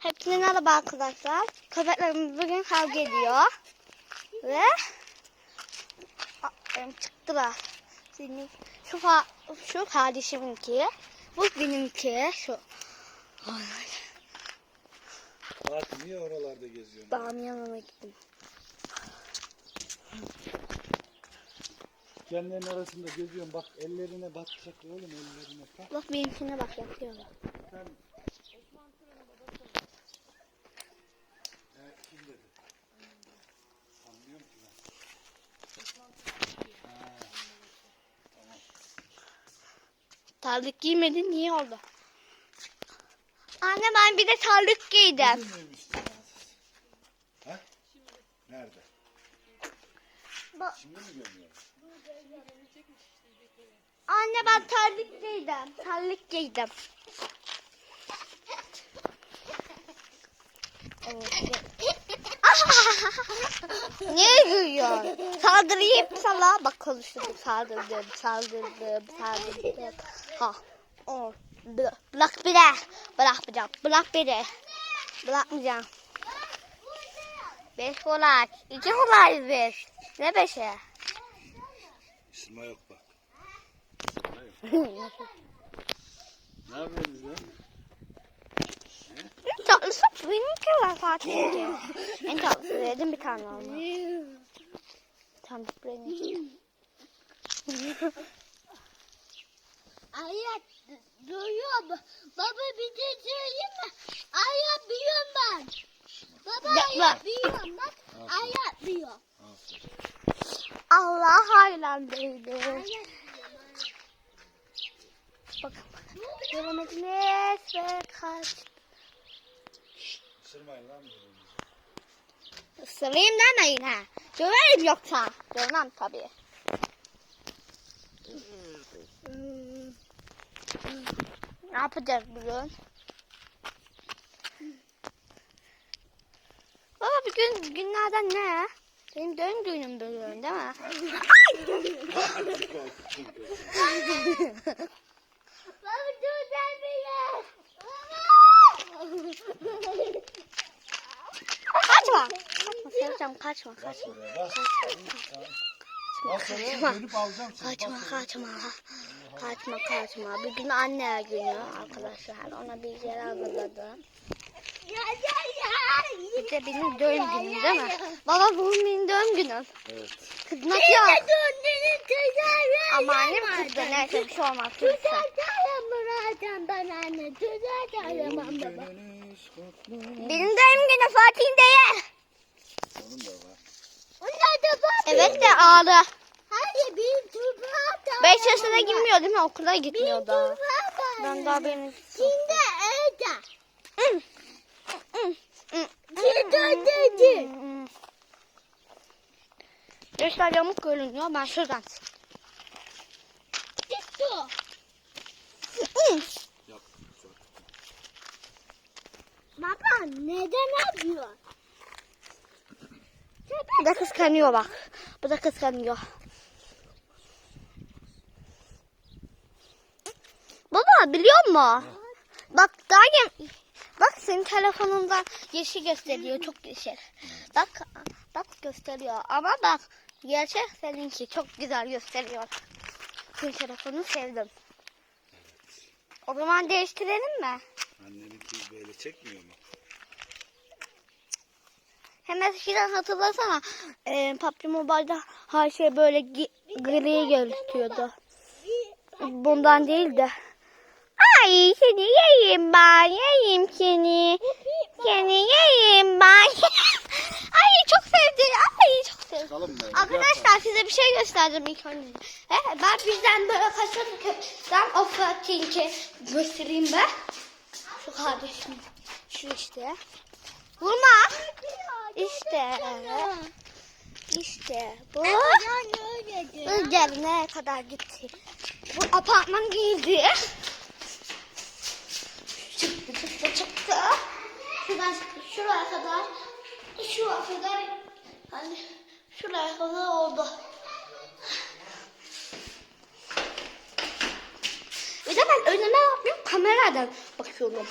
Hepsine merhaba arkadaşlar. Köpeklerimiz bugün kavga ediyor. Ve Aa, çıktılar. Senin, şu, fa- şu kardeşiminki. Bu benimki. Şu. Bak niye oralarda geziyorsun? Babamın yanına gittim. Kendilerinin arasında geziyorsun. Bak ellerine batacak oğlum ellerine. Bak Bak benimkine bak yapıyorum. sen. Evet, kim dedi? Anlıyorum ki ben. Terlik giymedin niye oldu? Anne ben bir de terlik giydim. Ha? Nerede? Bak. Şimdi mi gömüyor? Anne ben terlik giydim. Terlik giydim. Niye gülüyorsun? Saldırayım sana. Bak konuştum. Saldırdım, saldırdım, saldırdım. Ha. O. Bırak, beni. Bırakmayacağım. Bırak beni. Bırakmayacağım. Beş kolay. İki kolay beş. Ne beşi? Isırma yok bak. Isırma yok. ne yapıyorsunuz lan? Tatlısı benimki var Fatih'inki. En tatlısı dedim bir tane ama. Tam benim. Ayat duyuyor mu? Baba bir şey söyleyeyim mi? Ayat biliyorum ben. Baba bak. biliyorum bak. Ayat biliyor. Aferin. Allah haylandıydı. Bakın bakın. Devam ediniz ve kaç. Isırmayın lan birbirinizi. Isırayım demeyin ha. Döverim yoksa. Dövmem tabii. Hmm. Ne yapacağız bugün? Baba bugün günlerden ne? Benim doğum günüm bugün değil mi? Baba dur sen bile. Kaçma. Kaçma kaçma. Kaçma Bas oraya. kaçma. Kaçma kaçma. Bugün anne günü arkadaşlar. Ona bir yer hazırladım. Bir de benim doğum günüm değil mi? Baba bu benim doğum günüm. Evet. Kızmak yok. Ama annem kızdı. Neyse bir şey olmaz. Murat'ım ben anne. Çağırın baba. Benim doğum günü Fatih'in değil. Onun da var. Onlar da bak. Evet de ağrı. Hayır bir tuzağa da. 5 yaşına girmiyor değil mi? Okula gitmiyor daha. Tuzağa da. Ben daha benim... Şimdi evde. Şimdi dedi. Göster yamuk görünüyor. Ben şuradan. Gitti. Baba neden yapıyor? Bu da kıskanıyor bak. Bu da kıskanıyor. Baba biliyor musun? Bak daha yem Bak senin telefonundan yeşil gösteriyor. Çok yeşil. Bak bak gösteriyor. Ama bak gerçek seninki çok güzel gösteriyor. Senin telefonu sevdim. O zaman değiştirelim mi? Anneninki böyle çekmiyor mu? Hemen eskiden hatırlasana. E, PUBG Mobile'da her şey böyle gri gözüküyordu. Bundan değil de. Ay seni yiyeyim ben. Yiyeyim seni. Seni yiyeyim ben. Ay çok sevdim. Ay çok sevdim. Arkadaşlar size bir şey göstereceğim ilk önce. He, ben bizden böyle kaçırdım köpekten o Fatih'inki göstereyim ben. Şu kardeşim. Şu işte. Vurma. İşte. İşte bu. Üzerine kadar gitti. Bu apartman giydi. Çıktı çıktı çıktı. Şuradan şuraya kadar. Şuraya kadar. Hani şuraya kadar oldu. Bir de ben önüme bakmıyorum kameradan bakıyorum.